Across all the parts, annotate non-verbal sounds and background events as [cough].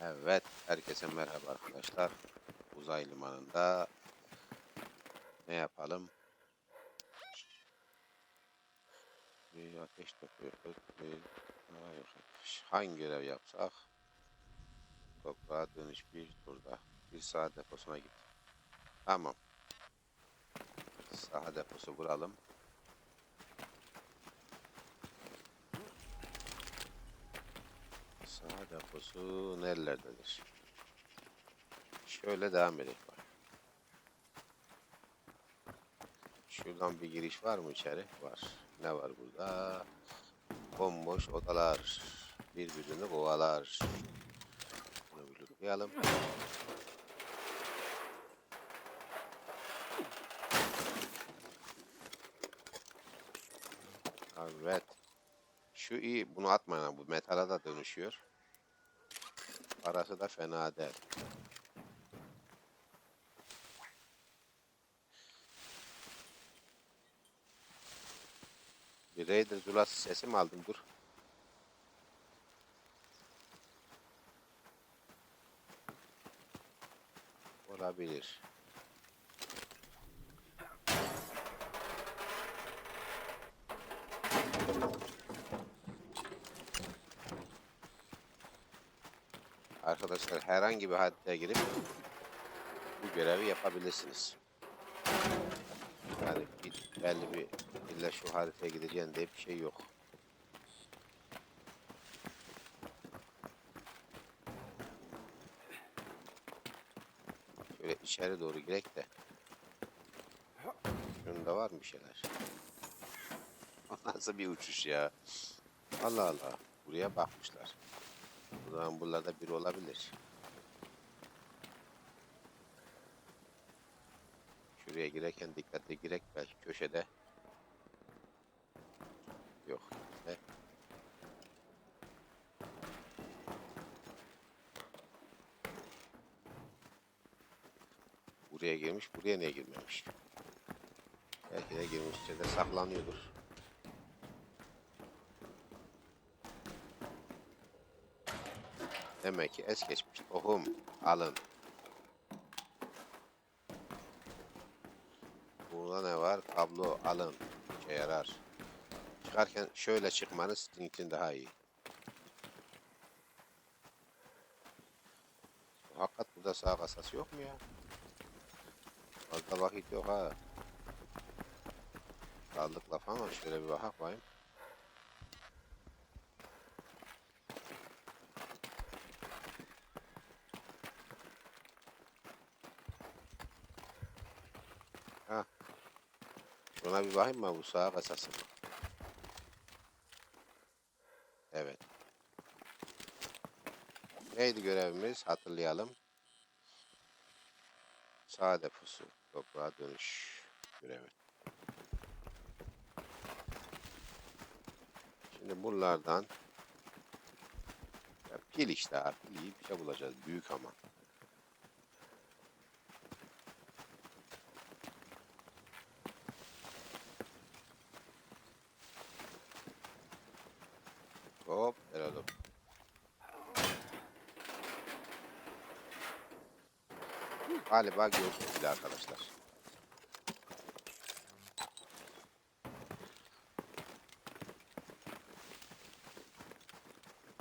Evet, herkese merhaba arkadaşlar. Uzay limanında ne yapalım? Bir ateş yapıp bir. Hangi görev yapsak? Toprağa dönüş bir turda. Bir saha deposuna git. Tamam. Saha deposu vuralım. Saha deposu nerelerdedir? Şöyle devam edelim. Şuradan bir giriş var mı içeri? Var. Ne var burada? Bomboş odalar. Birbirini kovalar. Bunu bir lootlayalım. Evet. Şu iyi. Bunu atmayın. Bu metala da dönüşüyor. Parası da fena değil. Bir Raider zulası sesi mi aldım? Dur. Olabilir. Arkadaşlar herhangi bir haritaya girip bu görevi yapabilirsiniz. Yani bir, belli bir illa şu haritaya gideceğin diye bir şey yok. Şöyle içeri doğru girek de. Şunda var mı şeyler? [laughs] Nasıl bir uçuş ya? Allah Allah. Buraya bakmışlar. O zaman buralarda biri olabilir. Şuraya girerken dikkatli girek belki köşede. Yok. Ne? Buraya girmiş, buraya niye girmemiş? Belki de girmiş içeride saklanıyordur. Demek ki es geçmiş. Tohum alın. Burada ne var? Kablo alın. İşe yarar. Çıkarken şöyle çıkmanız için daha iyi. Hakikat burada sağ kasası yok mu ya? Fazla vakit yok ha. Kaldık laf ama şöyle bir bakak bakayım. Bir bakayım mı bu sağ kasası mı? Evet. Neydi görevimiz? Hatırlayalım. Sağ deposu. Toprağa dönüş görevi. Şimdi bunlardan ya pil işte pil iyi bir şey bulacağız. Büyük ama. Galiba gördüm bile arkadaşlar.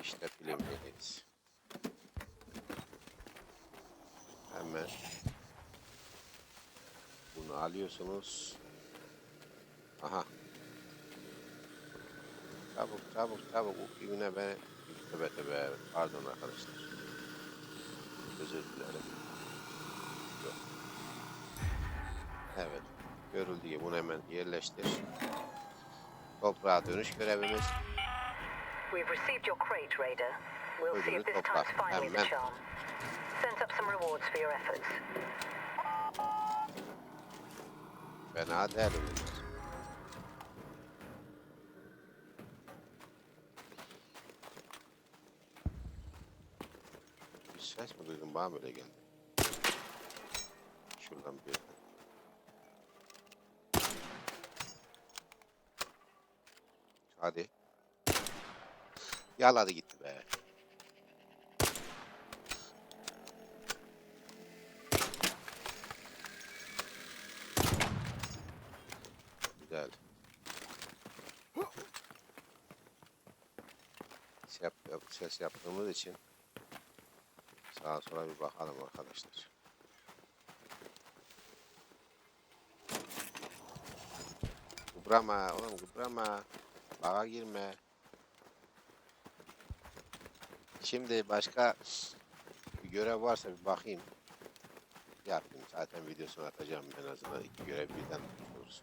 İşte filmdeyiz. Hemen bunu alıyorsunuz. Aha. Çabuk çabuk çabuk. Bu yine ben tövbe tövbe. Pardon arkadaşlar. Özür dilerim. Yok. Evet. Görüldüğü gibi bunu hemen yerleştir. Toprağa dönüş görevimiz. We've received your crate, Raider. We'll see if this time's finally the charm. Sent up some rewards for your efforts. Fena değil bunlar. Bir ses mi duydum? Bana böyle geldi şuradan bir yerden. Hadi. Yaladı gitti be. Güzel. Ses, yap, ses yaptığımız için sağa sola bir bakalım arkadaşlar. Kıbrama oğlum kıbrama. Bağa girme. Şimdi başka bir görev varsa bir bakayım. Yapayım. Zaten videosunu atacağım en azından. iki görev birden tutuluruz.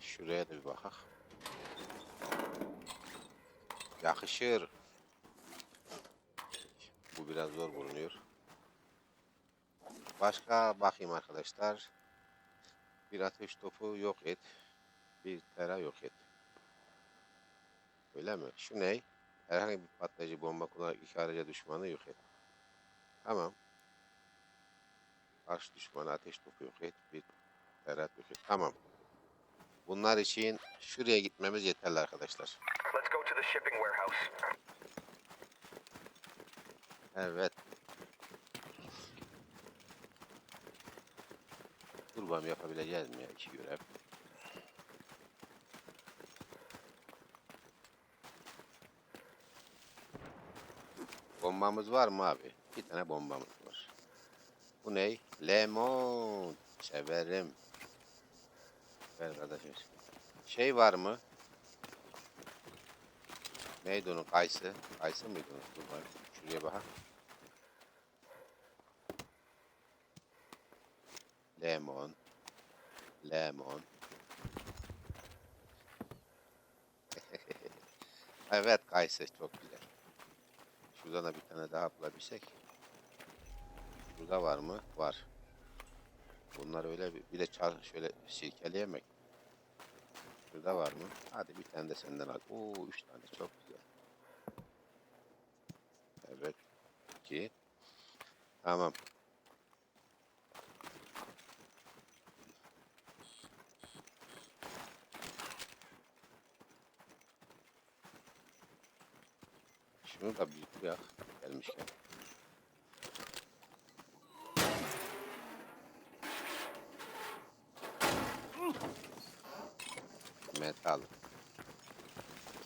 Şuraya da bir bakak. Yakışır. Bu biraz zor bulunuyor. Başka bakayım arkadaşlar. Bir ateş topu yok et. Bir tera yok et. Öyle mi? Şu ne? Herhangi bir patlayıcı bomba kullanarak iki araca düşmanı yok et. Tamam. Karşı düşmanı ateş topu yok et. Bir tera yok et. Tamam. Bunlar için şuraya gitmemiz yeterli arkadaşlar. Evet. Kurban yapabileceğiz mi ya iki görev? Bombamız var mı abi? Bir tane bombamız var. Bu ne? Lemon. Severim. Ver kardeşim. Şey var mı? Neydi onun? Kayısı. Kayısı mıydı onun? Dur bakayım. Şuraya bakın. Lemon. Lemon. [laughs] evet kayısı çok güzel. Şuradan da bir tane daha bulabilsek. Şurada var mı? Var. Bunlar öyle bir, bir de çar şöyle silkeleyemek. Şurada var mı? Hadi bir tane de senden al. Oo üç tane çok güzel. Evet. İki. Tamam. Şunu da bir yak gelmişken. Metal.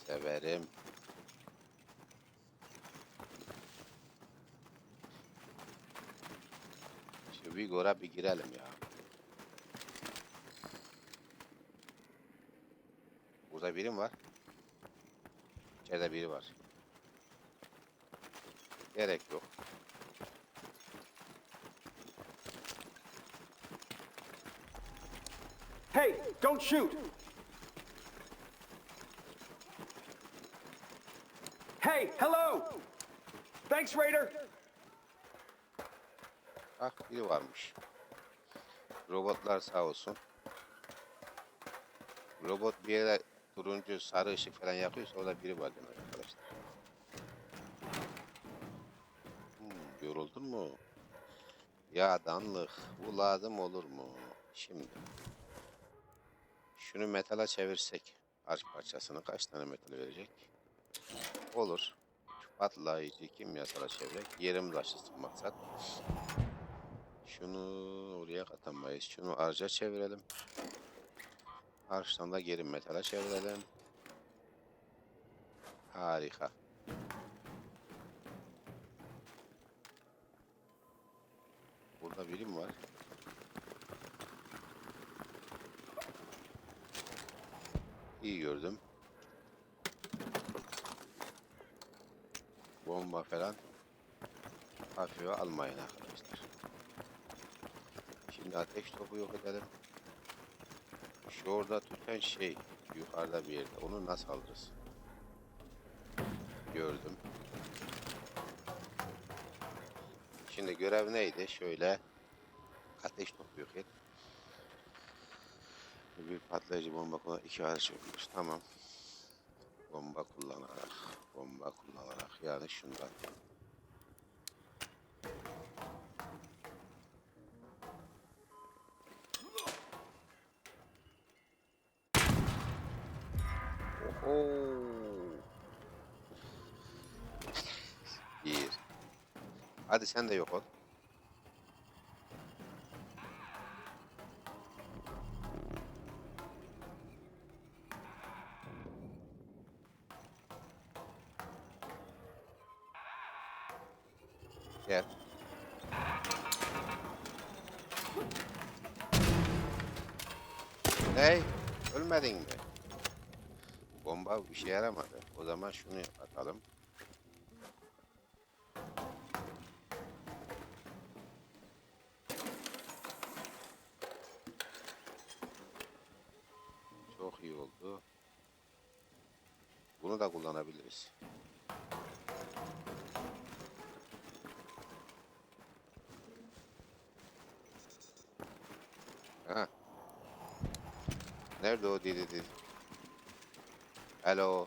Severim. Şu Vigor'a bir girelim ya. Burada biri mi var? İçeride biri var. Gerek yok. Hey, don't shoot! Hey, hello! Thanks, Raider! Bak biri varmış. Robotlar sağ olsun. Robot bir yere turuncu sarı ışık falan yakıyorsa orada biri var demek mu? Ya danlık bu lazım olur mu? Şimdi. Şunu metala çevirsek. Arş parçasını kaç tane metal verecek? Olur. Patlayıcı kimyasala çevirerek yerimiz açılsın maksat. Şunu oraya katamayız. Şunu arca çevirelim. Arştan da geri metale çevirelim. Harika. Burada biri mi var? İyi gördüm. Bomba falan hafife almayın arkadaşlar. Şimdi ateş topu yok edelim. Şu orada tüten şey yukarıda bir yerde. Onu nasıl alırız? Gördüm. Şimdi görev neydi? Şöyle ateş topu yok et. Patlayıcı bomba kullanarak iki araç yokmuş. Tamam. Bomba kullanarak, bomba kullanarak yani şundan. Oho. Bir. Hadi sen de yok ol. Şey yaramadı. O zaman şunu atalım. Çok iyi oldu. Bunu da kullanabiliriz. Nerede o deli deli? Alo.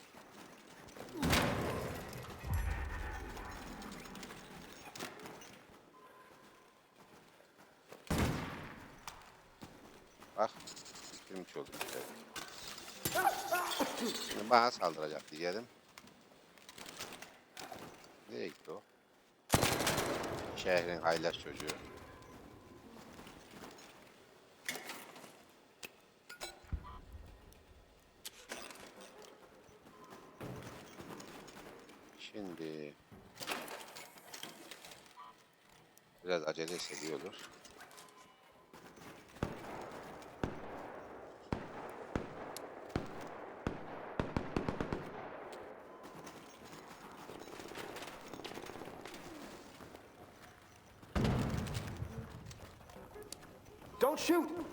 Bak. Bitirmiş olduk. işte. Şimdi bana saldıracak diyeceğim. Nereye gitti o? Şehrin haylaz çocuğu. Biraz acele etse iyi olur. Don't shoot!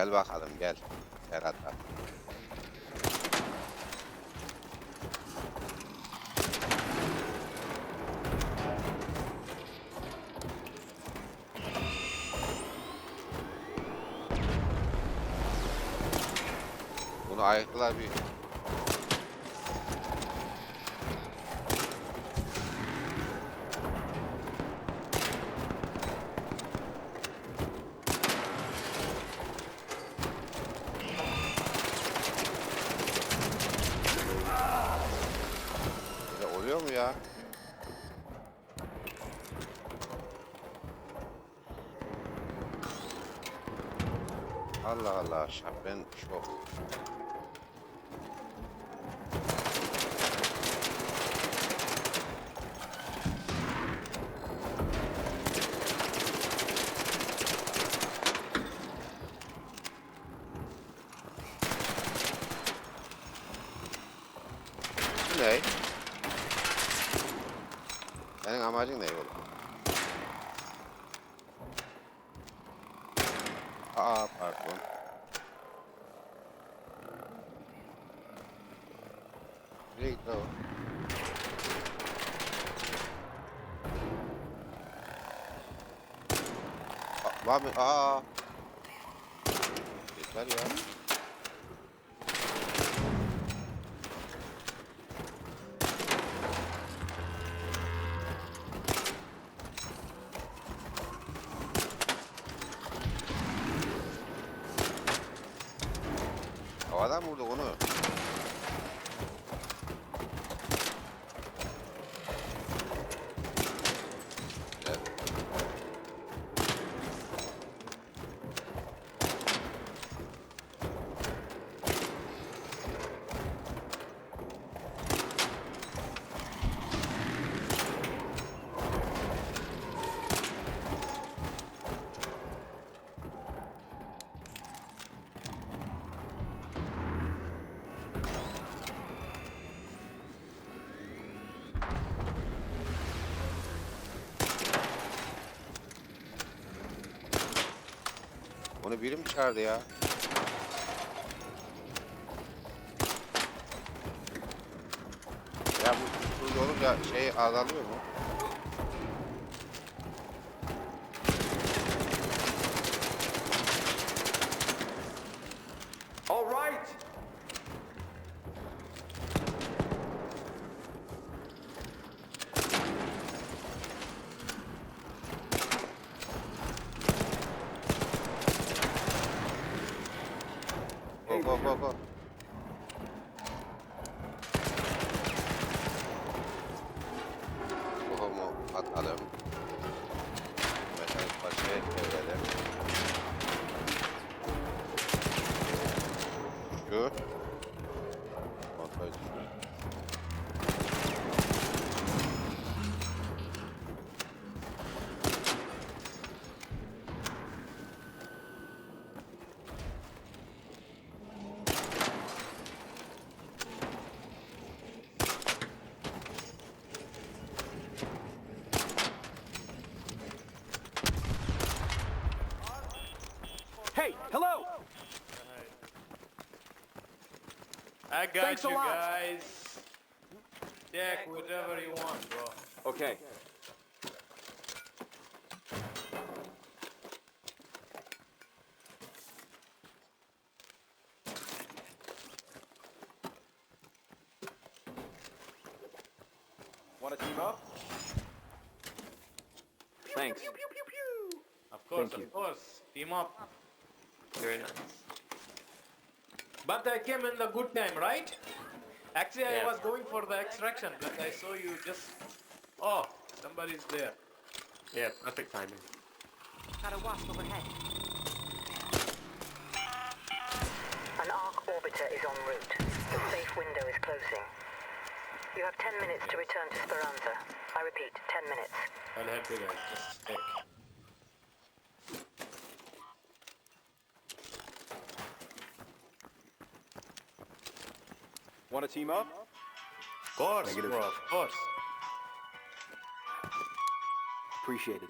Gel bakalım gel. Serhat abi. Bunu ayıktılar bir. Böyle oluyor mu ya? Şah ben şok. Ne? Senin amacın ne oğlum? Aa pardon. Nereye gitti o? Aa, Var mı? Aa. Çağırdı ya? Ya bu burada olunca şey azalıyor mu? I got Thanks a you lot. guys. Check whatever you want, bro. Okay. Want to team up? Thanks. Of course, Thank you. of course. Team up. Very nice. But I came in the good time, right? Actually, I Yeah. was going for the extraction, but I saw you just. Oh, somebody's there. Yeah, perfect timing. Got a wasp overhead. An arc orbiter is en route. The safe window is closing. You have 10 minutes to return to Speranza. I repeat, 10 minutes. I'll help you guys. Just check. Want to team up? Of course, Negative. bro. Of course. Appreciate it.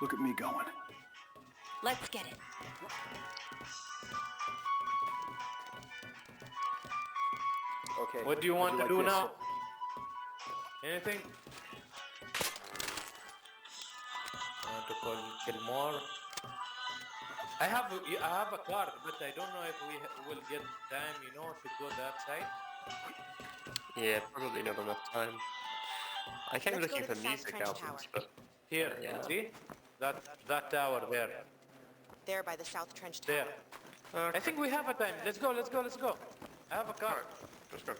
Look at me going. Let's get it. Okay. What do you how'd want to like do this? now? Anything? I Want to call kill more? I have a, I have a card, but I don't know if we will get time. You know, to go that side. Yeah, probably not enough time. I came Let's go looking for the music albums, Tower. but Here, Yeah. see that that tower there. There by the South Trench Tower. There. I think we have a time. Let's go. Let's go. Let's go. I have a card. let's go.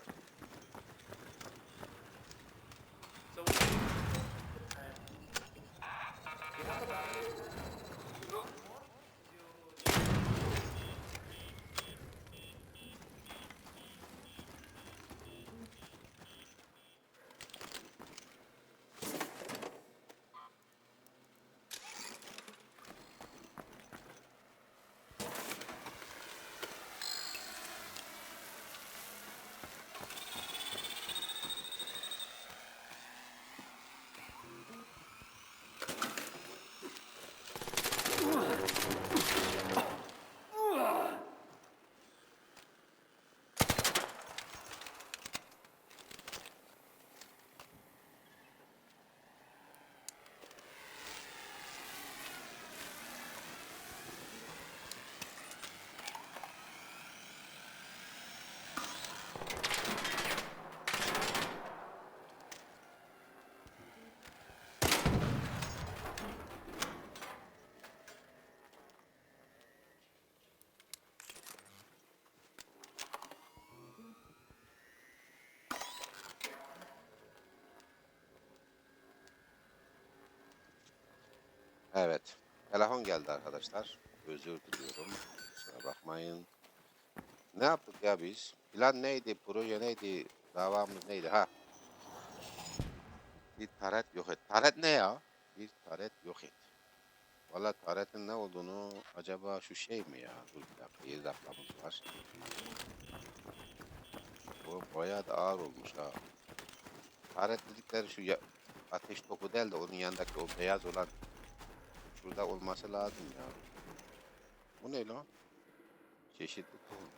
Evet. Telefon geldi arkadaşlar. Özür diliyorum. Kusura bakmayın. Ne yaptık ya biz? Plan neydi? Proje neydi? Davamız neydi? Ha. Bir taret yok et. Taret ne ya? Bir taret yok et. Valla taretin ne olduğunu acaba şu şey mi ya? Dur bir dakika. 7 dakikamız var. Bu bayağı da ağır olmuş ha. Taret dedikleri şu ya, ateş topu değil de onun yanındaki o beyaz olan Şurada olması lazım ya. Bu ne lan? Çeşitli tohum.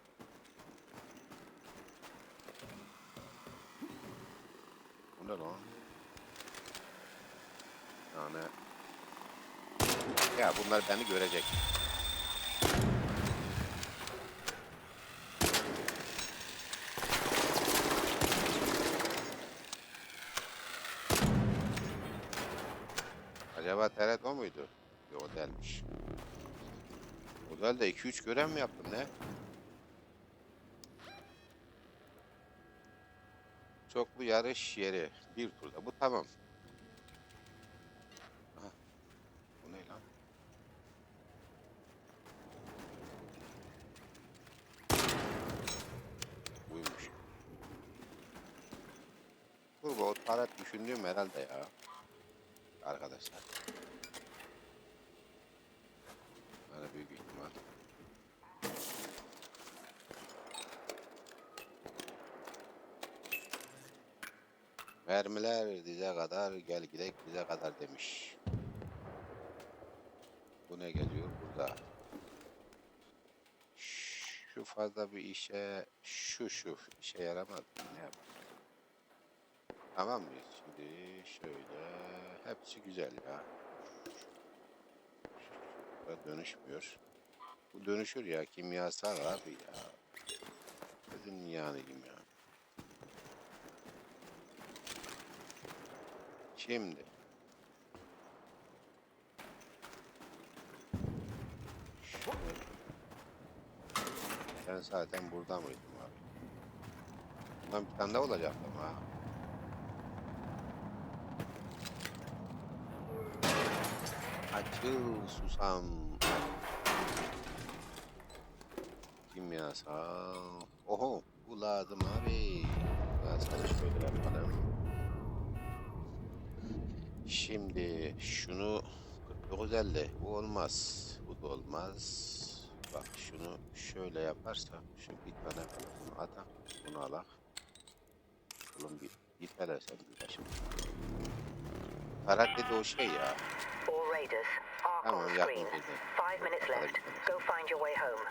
Bu ne lan? Yani... Ya bunlar beni görecek. Acaba TRT o muydu? Yok o değilmiş. O değil de 2-3 görev mi yaptım ne? Çoklu yarış yeri. Bir turda. Bu tamam. Aha. Bu ne lan? taret düşündüğüm herhalde ya. Arkadaşlar. Yani büyük ihtimal. Mermiler dize kadar, gel gidek dize kadar demiş. Bu ne geliyor burada? Şu fazla bir işe, şu şu işe yaramaz. Ne yapayım? Tamam mıyız? Şimdi şöyle, hepsi güzel ya. Burada dönüşmüyor. Bu dönüşür ya, kimyasal abi ya. Dedim yani ya. Şimdi. Sen zaten burada mıydın abi? Bundan bir tane daha olacak ama. Açıl susam. Kimyasal. Oho bu lazım abi. Kimyasal şöyle yapalım. Şimdi şunu 4950 bu olmaz. Bu da olmaz. Bak şunu şöyle yaparsak şu bir tane bunu atak bunu alak. Oğlum bir git hele sen bir başım. Tarak dedi o şey ya. Tamam, yakın bildim. Five minutes left. Go find your way home.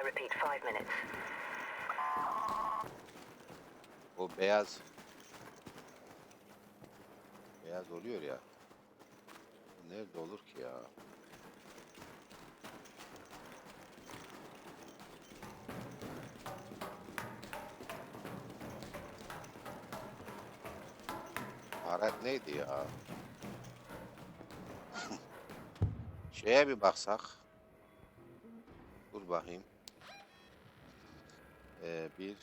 I repeat, five minutes. O beyaz beyaz oluyor ya. Nerede olur ki ya? Alet neydi ya? [laughs] Şeye bir baksak. Dur bakayım. Ee, bir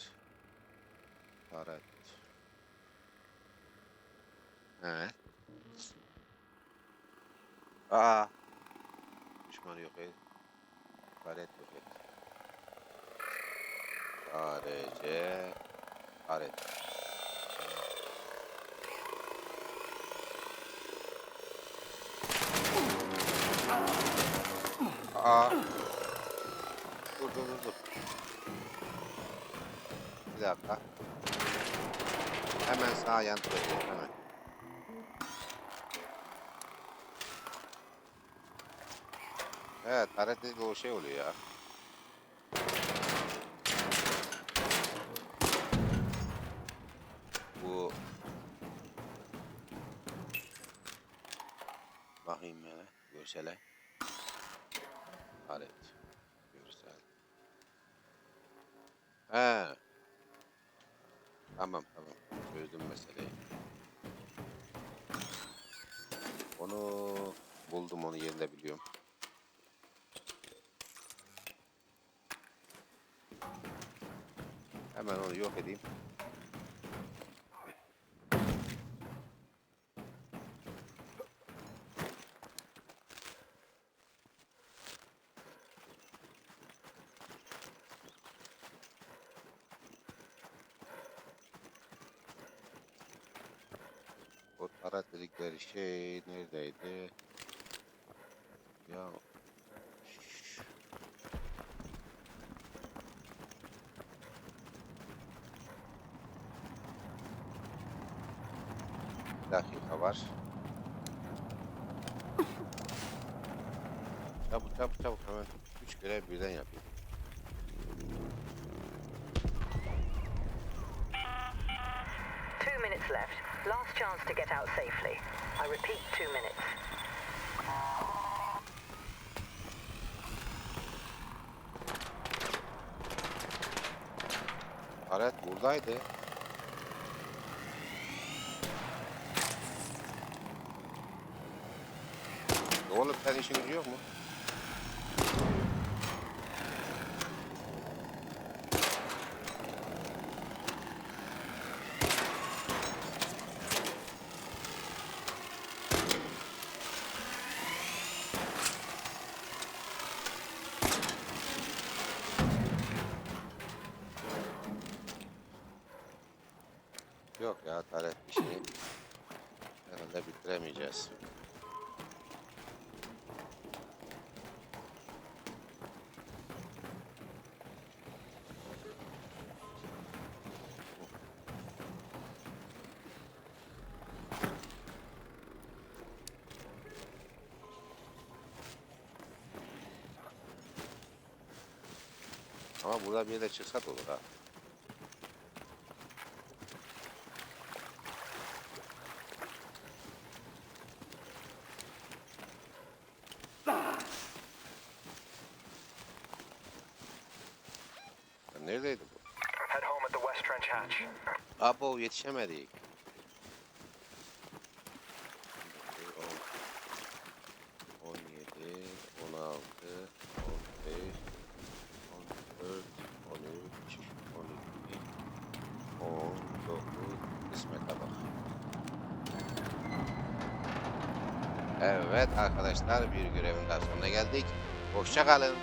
Taret. He. Aa. Düşman yok el. Taret yok el. ARC. Taret. Aa. Dur dur dur dur. Bir dakika. Hemen sağa yan koyacağım hemen. Evet, dedi o şey oluyor ya. Bu bakayım ya görsele. Taret. Görsel. He. Tamam tamam. Çözdüm meseleyi. Onu buldum onu yerinde biliyorum. Hemen onu yok edeyim. O tarat dedikleri şey neredeydi? Ya şş. Bir dakika var. Çabuk çabuk çabuk hemen. Üç görev birden yapayım. Two minutes left. Last chance to get out safely. I repeat, two minutes. Taret buradaydı. Oğlum sen işin gücü yok mu? Ama burada bir de çıksak olur ha. Neredeydi bu? Abo yetişemedik. نزدیک خوش شغلم